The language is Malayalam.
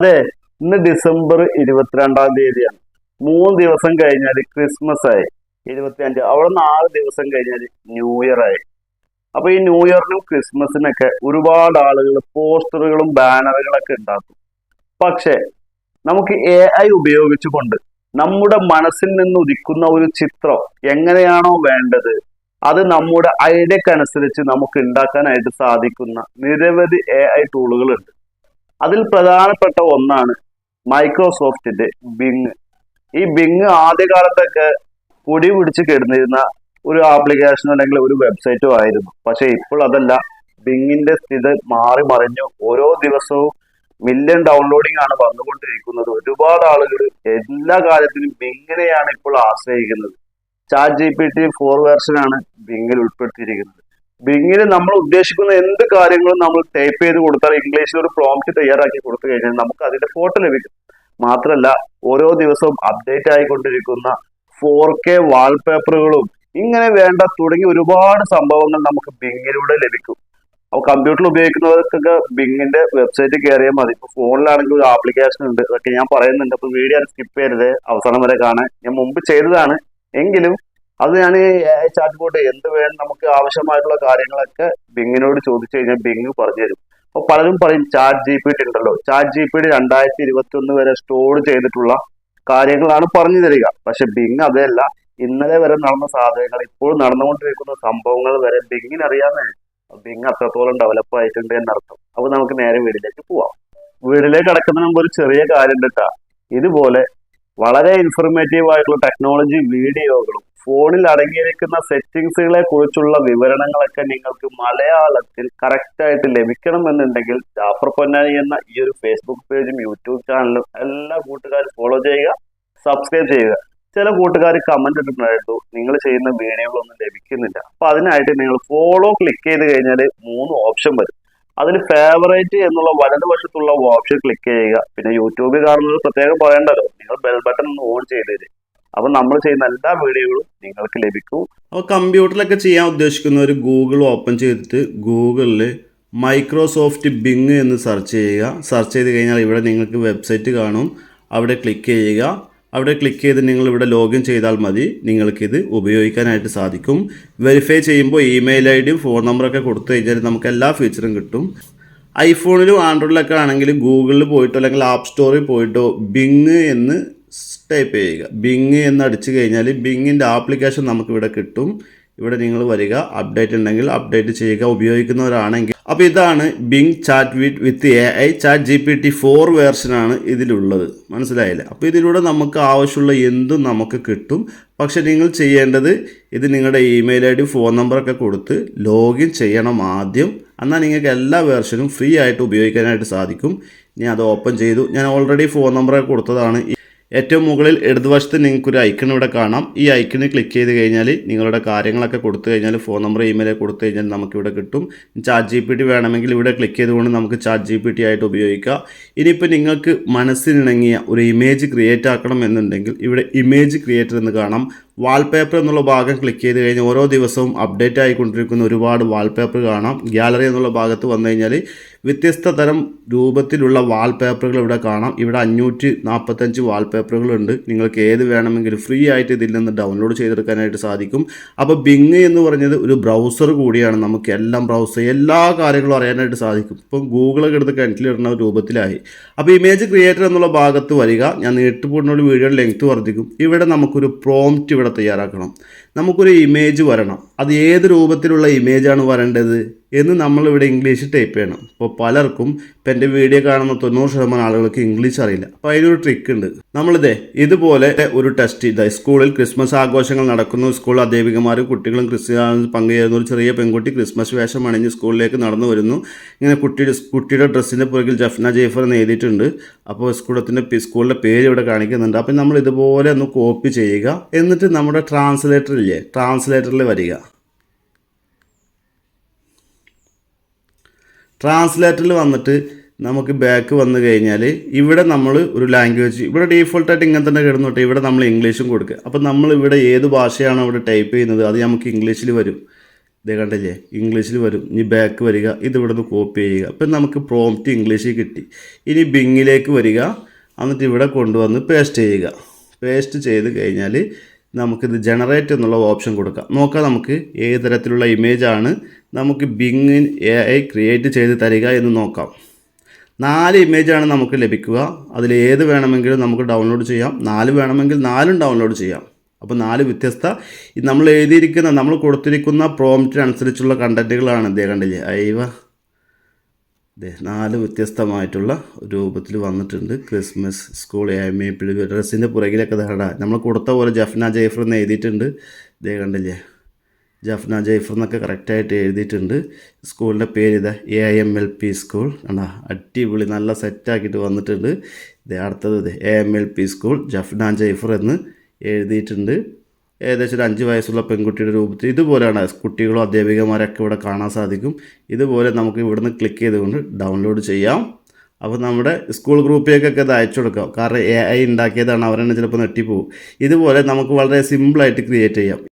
അതെ ഇന്ന് ഡിസംബർ ഇരുപത്തിരണ്ടാം തീയതിയാണ്. മൂന്ന് ദിവസം കഴിഞ്ഞാൽ ക്രിസ്മസ് ആയി. ഇരുപത്തിയഞ്ച് അവിടെ നാല് ദിവസം കഴിഞ്ഞാൽ ന്യൂ ഇയർ ആയി. അപ്പൊ ഈ ന്യൂ ഇയറിനും ക്രിസ്മസിനൊക്കെ ഒരുപാട് ആളുകൾ പോസ്റ്ററുകളും ബാനറുകളൊക്കെ ഉണ്ടാക്കും. പക്ഷെ നമുക്ക് എ ഐ ഉപയോഗിച്ചുകൊണ്ട് നമ്മുടെ മനസ്സിൽ നിന്ന് ഉദിക്കുന്ന ഒരു ചിത്രം എങ്ങനെയാണോ വേണ്ടത് അത് നമ്മുടെ ഐഡിയക്കനുസരിച്ച് നമുക്ക് ഉണ്ടാക്കാനായിട്ട് സാധിക്കുന്ന നിരവധി എ ഐ ടൂളുകളുണ്ട് അതിൽ പ്രധാനപ്പെട്ട ഒന്നാണ് മൈക്രോസോഫ്റ്റിന്റെ ബിങ് ഈ ബിങ് ആദ്യകാലത്തൊക്കെ പൊടി പിടിച്ച് കിടന്നിരുന്ന ഒരു ആപ്ലിക്കേഷൻ അല്ലെങ്കിൽ ഒരു വെബ്സൈറ്റും ആയിരുന്നു. പക്ഷെ ഇപ്പോൾ അതല്ല. ബിങ്ങിന്റെ സ്ഥിതി മാറി മറിഞ്ഞു. ഓരോ ദിവസവും മില്യൺ ഡൗൺലോഡിംഗ് ആണ് വന്നുകൊണ്ടിരിക്കുന്നത്. ഒരുപാട് ആളുകൾ എല്ലാ കാര്യത്തിലും ബിങ്ങിനെയാണ് ഇപ്പോൾ ആശ്രയിക്കുന്നത്. Chat G P T four വേർഷനാണ് ബിങ്ങിൽ ഉൾപ്പെടുത്തിയിരിക്കുന്നത്. ബിങ്ങിൽ നമ്മൾ ഉദ്ദേശിക്കുന്ന എന്ത് കാര്യങ്ങളും നമ്മൾ ടൈപ്പ് ചെയ്ത് കൊടുത്താൽ ഇംഗ്ലീഷിൽ ഒരു പ്രോംപ്റ്റ് തയ്യാറാക്കി കൊടുത്തു കഴിഞ്ഞാൽ നമുക്ക് അതിന്റെ ഫോട്ടോ ലഭിക്കും. മാത്രമല്ല ഓരോ ദിവസവും അപ്ഡേറ്റ് ആയിക്കൊണ്ടിരിക്കുന്ന ഫോർ കെ വാൾപേപ്പറുകളും ഇങ്ങനെ വേണ്ട തുടങ്ങി ഒരുപാട് സംഭവങ്ങൾ നമുക്ക് ബിങ്ങിലൂടെ ലഭിക്കും. അപ്പോൾ കമ്പ്യൂട്ടറിൽ ഉപയോഗിക്കുന്നവർക്കൊക്കെ ബിങ്ങിന്റെ വെബ്സൈറ്റ് കയറിയാൽ മതി. ഇപ്പോൾ ഫോണിലാണെങ്കിൽ ഒരു ആപ്ലിക്കേഷൻ ഉണ്ട്. അതൊക്കെ ഞാൻ പറയുന്നുണ്ട്. അപ്പോൾ വീഡിയോ സ്കിപ്പ് ചെയ്യരുത്. അവസാനം വരെ കാണാൻ. ഞാൻ മുമ്പ് ചെയ്തതാണ്. എങ്കിലും അത് ഞാൻ ചാറ്റ് ബോട്ട് എന്ത് വേണം നമുക്ക് ആവശ്യമായിട്ടുള്ള കാര്യങ്ങളൊക്കെ ബിങ്ങിനോട് ചോദിച്ചു കഴിഞ്ഞാൽ ബിങ് പറഞ്ഞു തരും അപ്പൊ പലരും പറയും ചാറ്റ് ജി പി ടി ഉണ്ടല്ലോ. ചാറ്റ് ജി പി ടി രണ്ടായിരത്തി ഇരുപത്തി ഒന്ന് വരെ സ്റ്റോർ ചെയ്തിട്ടുള്ള കാര്യങ്ങളാണ് പറഞ്ഞു തരിക. പക്ഷെ ബിങ് അതല്ല ഇന്നലെ വരെ നടന്ന സാധനങ്ങൾ ഇപ്പോൾ നടന്നുകൊണ്ടിരിക്കുന്ന സംഭവങ്ങൾ വരെ ബിങ്ങിന് അറിയാമേ. ബിങ് അത്രത്തോളം ഡെവലപ്പ് ആയിട്ടുണ്ട് എന്നർത്ഥം. അപ്പൊ നമുക്ക് നേരെ വീടിലേക്ക് പോവാം. വീട്ടിലേക്ക് അടക്കുന്ന മുമ്പ് ഒരു ചെറിയ കാര്യം ഉണ്ട് ഇതുപോലെ വളരെ ഇൻഫർമേറ്റീവ് ആയിട്ടുള്ള ടെക്നോളജി വീഡിയോകളും ഫോണിൽ അടങ്ങിയിരിക്കുന്ന സെറ്റിംഗ്സുകളെ കുറിച്ചുള്ള വിവരണങ്ങളൊക്കെ നിങ്ങൾക്ക് മലയാളത്തിൽ കറക്റ്റ് ആയിട്ട് ലഭിക്കണമെന്നുണ്ടെങ്കിൽ ജാഫർ പൊന്നാനി എന്ന ഈ ഒരു ഫേസ്ബുക്ക് പേജും യൂട്യൂബ് ചാനലും എല്ലാ കൂട്ടുകാരും ഫോളോ ചെയ്യുക സബ്സ്ക്രൈബ് ചെയ്യുക. ചില കൂട്ടുകാർ കമന്റ് ഇട്ടിട്ടുണ്ടായിരുന്നു നിങ്ങൾ ചെയ്യുന്ന വീഡിയോകളൊന്നും ലഭിക്കുന്നില്ല. അപ്പൊ അതിനായിട്ട് നിങ്ങൾ ഫോളോ ക്ലിക്ക് ചെയ്ത് കഴിഞ്ഞാൽ മൂന്ന് ഓപ്ഷൻ വരും. അതിൽ ഫേവറേറ്റ് എന്നുള്ള വലതുവശത്തുള്ള ഓപ്ഷൻ ക്ലിക്ക് ചെയ്യുക. പിന്നെ യൂട്യൂബിൽ കാണുന്നത് പ്രത്യേകം പറയേണ്ടല്ലോ നിങ്ങൾ ബെൽ ബട്ടൺ ഒന്ന് ഓൺ ചെയ്ത് തരും അപ്പൊ നമ്മൾ ചെയ്യുന്ന എല്ലാ വീഡിയോകളും നിങ്ങൾക്ക് ലഭിക്കും. അപ്പോൾ കമ്പ്യൂട്ടറിലൊക്കെ ചെയ്യാൻ ഉദ്ദേശിക്കുന്ന ഒരു ഗൂഗിൾ ഓപ്പൺ ചെയ്തിട്ട് ഗൂഗിളിൽ മൈക്രോസോഫ്റ്റ് ബിങ് എന്ന് സെർച്ച് ചെയ്യുക. സെർച്ച് ചെയ്ത് കഴിഞ്ഞാൽ ഇവിടെ നിങ്ങൾക്ക് വെബ്സൈറ്റ് കാണും. അവിടെ ക്ലിക്ക് ചെയ്യുക. അവിടെ ക്ലിക്ക് ചെയ്ത് നിങ്ങൾ ഇവിടെ ലോഗിൻ ചെയ്താൽ മതി. നിങ്ങൾക്കിത് ഉപയോഗിക്കാനായിട്ട് സാധിക്കും. വെരിഫൈ ചെയ്യുമ്പോൾ ഇമെയിൽ ഐ ഡിയും ഫോൺ നമ്പറൊക്കെ കൊടുത്തു കഴിഞ്ഞാൽ നമുക്ക് എല്ലാ ഫീച്ചറും കിട്ടും. ഐഫോണിലും ആൻഡ്രോയിഡിലൊക്കെ ആണെങ്കിൽ ഗൂഗിളിൽ പോയിട്ടോ അല്ലെങ്കിൽ ആപ്പ് സ്റ്റോറിൽ പോയിട്ടോ ബിങ് എന്ന് ടൈപ്പ് ചെയ്യുക. ബിങ് എന്ന് അടിച്ചു കഴിഞ്ഞാൽ ബിങ്ങിന്റെ ആപ്ലിക്കേഷൻ നമുക്കിവിടെ കിട്ടും. ഇവിടെ നിങ്ങൾ വരിക. അപ്ഡേറ്റ് ഉണ്ടെങ്കിൽ അപ്ഡേറ്റ് ചെയ്യുക. ഉപയോഗിക്കുന്നവരാണെങ്കിൽ അപ്പോൾ ഇതാണ് Bing chat with with A I chat G P T four വേർഷനാണ് ഇതിലുള്ളത്. മനസ്സിലായില്ലേ? അപ്പോൾ ഇതിലൂടെ നമുക്ക് ആവശ്യമുള്ള എന്തും നമുക്ക് കിട്ടും. പക്ഷേ നിങ്ങൾ ചെയ്യേണ്ടത് ഇത് നിങ്ങളുടെ ഇമെയിൽ ഐ ഡി ഫോൺ നമ്പറൊക്കെ കൊടുത്ത് ലോഗിൻ ചെയ്യണം ആദ്യം. എന്നാൽ നിങ്ങൾക്ക് എല്ലാ വേർഷനും ഫ്രീ ആയിട്ട് ഉപയോഗിക്കാനായിട്ട് സാധിക്കും. ഞാൻ അത് ഓപ്പൺ ചെയ്തു. ഞാൻ ഓൾറെഡി ഫോൺ നമ്പറൊക്കെ കൊടുത്തതാണ്. ഏറ്റവും മുകളിൽ ഇടതുവശത്ത് നിങ്ങൾക്കൊരു ഐക്കൺ ഇവിടെ കാണാം. ഈ ഐക്കണിൽ ക്ലിക്ക് ചെയ്ത് കഴിഞ്ഞാൽ നിങ്ങളുടെ കാര്യങ്ങളൊക്കെ കൊടുത്തു കഴിഞ്ഞാൽ ഫോൺ നമ്പർ ഇമെയിൽ കൊടുത്തു കഴിഞ്ഞാൽ നമുക്കിവിടെ കിട്ടും. ചാറ്റ് ജി പി ടി വേണമെങ്കിൽ ഇവിടെ ക്ലിക്ക് ചെയ്തുകൊണ്ട് നമുക്ക് ചാറ്റ് ജി പി ടി ആയിട്ട് ഉപയോഗിക്കാം. ഇനിയിപ്പോൾ നിങ്ങൾക്ക് മനസ്സിനിണങ്ങിയ ഒരു ഇമേജ് ക്രിയേറ്റ് ആക്കണം എന്നുണ്ടെങ്കിൽ ഇവിടെ ഇമേജ് ക്രിയേറ്റർ എന്ന് കാണാം. വാൾപേപ്പർ എന്നുള്ള ഭാഗം ക്ലിക്ക് ചെയ്ത് കഴിഞ്ഞാൽ ഓരോ ദിവസവും അപ്ഡേറ്റ് ആയിക്കൊണ്ടിരിക്കുന്ന ഒരുപാട് വാൾപേപ്പർ കാണാം. ഗ്യാലറി എന്നുള്ള ഭാഗത്ത് വന്നു കഴിഞ്ഞാൽ വ്യത്യസ്ത തരം രൂപത്തിലുള്ള വാൾപേപ്പറുകൾ ഇവിടെ കാണാം. ഇവിടെ അഞ്ഞൂറ്റി നാൽപ്പത്തഞ്ച് വാൾപേപ്പറുകളുണ്ട് നിങ്ങൾക്ക് ഏത് വേണമെങ്കിലും ഫ്രീ ആയിട്ട് ഇതിൽ നിന്ന് ഡൗൺലോഡ് ചെയ്തെടുക്കാനായിട്ട് സാധിക്കും. അപ്പോൾ ബിങ് എന്ന് പറഞ്ഞത് ഒരു ബ്രൗസർ കൂടിയാണ്. നമുക്ക് എല്ലാം ബ്രൗസർ എല്ലാ കാര്യങ്ങളും അറിയാനായിട്ട് സാധിക്കും. ഇപ്പം ഗൂഗിളൊക്കെ എടുത്ത് കിണറ്റിലിടുന്ന രൂപത്തിലായി. അപ്പോൾ ഇമേജ് ക്രിയേറ്റർ എന്നുള്ള ഭാഗത്ത് വരിക. ഞാൻ ഒരു വീഡിയോ ലെങ്ത് വർദ്ധിക്കും. ഇവിടെ നമുക്കൊരു പ്രോംറ്റ് ഇവിടെ തയ്യാറാക്കണം. നമുക്കൊരു ഇമേജ് വരണം. അത് ഏത് രൂപത്തിലുള്ള ഇമേജാണ് വരേണ്ടത് എന്ന് നമ്മളിവിടെ ഇംഗ്ലീഷ് ടൈപ്പ് ചെയ്യണം. അപ്പോൾ പലർക്കും ഇപ്പം എന്റെ വീഡിയോ കാണുന്ന തൊണ്ണൂറ് ശതമാനം ആളുകൾക്ക് ഇംഗ്ലീഷ് അറിയില്ല. അപ്പോൾ അതിനൊരു ട്രിക്ക് ഉണ്ട്. നമ്മളിതേ ഇതുപോലെ ഒരു ടെസ്റ്റ് ഇതാ സ്കൂളിൽ ക്രിസ്മസ് ആഘോഷങ്ങൾ നടക്കുന്നു. സ്കൂൾ അധ്യാപികമാരും കുട്ടികളും ക്രിസ്ത്യാനി പങ്കുചേരുന്ന ഒരു ചെറിയ പെൺകുട്ടി ക്രിസ്മസ് വേഷം അണിഞ്ഞ് സ്കൂളിലേക്ക് നടന്നു വരുന്നു. ഇങ്ങനെ കുട്ടിയുടെ കുട്ടിയുടെ ഡ്രസ്സിന്റെ പുറകിൽ ജഫ്ന ജേഫർ എന്ന് എഴുതിയിട്ടുണ്ട്. അപ്പോൾ സ്കൂളത്തിന്റെ സ്കൂളിന്റെ പേര് ഇവിടെ കാണിക്കുന്നുണ്ട്. അപ്പം നമ്മൾ ഇതുപോലെ ഒന്ന് കോപ്പി ചെയ്യുക. എന്നിട്ട് നമ്മുടെ ട്രാൻസ്ലേറ്റർ ഇല്ലേ ട്രാൻസ്ലേറ്ററിൽ വരിക. ട്രാൻസ്ലേറ്ററിൽ വന്നിട്ട് നമുക്ക് ബാക്ക് വന്നു കഴിഞ്ഞാൽ ഇവിടെ നമ്മൾ ഒരു ലാംഗ്വേജ് ഇവിടെ ഡീഫോൾട്ടായിട്ട് ഇങ്ങനെ തന്നെ കിടന്നോട്ടെ ഇവിടെ നമ്മൾ ഇംഗ്ലീഷും കൊടുക്കുക. അപ്പം നമ്മൾ ഇവിടെ ഏത് ഭാഷയാണോ ഇവിടെ ടൈപ്പ് ചെയ്യുന്നത് അത് നമുക്ക് ഇംഗ്ലീഷിൽ വരും. ഇതേ കണ്ടില്ലേ? ഇംഗ്ലീഷിൽ വരും. ഇനി ബാക്ക് വരിക ഇത് ഇവിടുന്ന് കോപ്പി ചെയ്യുക. അപ്പം നമുക്ക് പ്രോംപ്റ്റ് ഇംഗ്ലീഷിൽ കിട്ടി. ഇനി ബിങ്ങിലേക്ക് വരിക എന്നിട്ട് ഇവിടെ കൊണ്ടുവന്ന് പേസ്റ്റ് ചെയ്യുക. പേസ്റ്റ് ചെയ്ത് കഴിഞ്ഞാൽ നമുക്കിത് ജനറേറ്റ് എന്നുള്ള ഓപ്ഷൻ കൊടുക്കാം. നോക്കാം നമുക്ക് ഏത് തരത്തിലുള്ള ഇമേജാണ് നമുക്ക് ബിങ് എ ഐ ക്രിയേറ്റ് ചെയ്ത് തരിക എന്ന് നോക്കാം. നാല് ഇമേജാണ് നമുക്ക് ലഭിക്കുക. അതിൽ ഏത് വേണമെങ്കിലും നമുക്ക് ഡൗൺലോഡ് ചെയ്യാം. നാല് വേണമെങ്കിൽ നാലും ഡൗൺലോഡ് ചെയ്യാം. അപ്പോൾ നാല് വ്യത്യസ്ത. നമ്മൾ എഴുതിയിരിക്കുന്ന നമ്മൾ കൊടുത്തിരിക്കുന്ന പ്രോംറ്റിനനുസരിച്ചുള്ള കണ്ടന്റുകളാണ് ഇതേ കണ്ടില്ലേ അയവ ദേ നാല് വ്യത്യസ്തമായിട്ടുള്ള രൂപത്തിൽ വന്നിട്ടുണ്ട്. ക്രിസ്മസ് സ്കൂൾ പിള്ളി ഡ്രസ്സിന്റെ പുറകിലൊക്കെ ധാടാ നമ്മൾ കൊടുത്ത പോലെ ജഫ്ന ജൈഫർ എന്ന് എഴുതിയിട്ടുണ്ട്. ഇതേ കണ്ടില്ലേ? ജഫ്ന ജൈഫർ എന്നൊക്കെ കറക്റ്റായിട്ട് എഴുതിയിട്ടുണ്ട്. സ്കൂളിന്റെ പേര് ഇതാ A M L P school കണ്ടാ അടിപൊളി നല്ല സെറ്റാക്കിയിട്ട് വന്നിട്ടുണ്ട്. ഇത് അടുത്തത് A M L P school Jafna Jaifar എന്ന് എഴുതിയിട്ടുണ്ട്. ഏകദേശം ഒരു അഞ്ച് വയസ്സുള്ള പെൺകുട്ടിയുടെ രൂപത്തിൽ ഇതുപോലെയാണ് കുട്ടികളോ അധ്യാപികമാരൊക്കെ ഇവിടെ കാണാൻ സാധിക്കും. ഇതുപോലെ നമുക്ക് ഇവിടുന്ന് ക്ലിക്ക് ചെയ്തുകൊണ്ട് ഡൗൺലോഡ് ചെയ്യാം. അപ്പോൾ നമ്മുടെ സ്കൂൾ ഗ്രൂപ്പിലേക്കൊക്കെ ഇത് അയച്ചു കൊടുക്കാം. കാരണം എ ഐ ഉണ്ടാക്കിയതാണ് അവരെന്നെ ചിലപ്പോൾ നെട്ടിപ്പോവും. ഇതുപോലെ നമുക്ക് വളരെ സിമ്പിളായിട്ട് ക്രിയേറ്റ് ചെയ്യാം.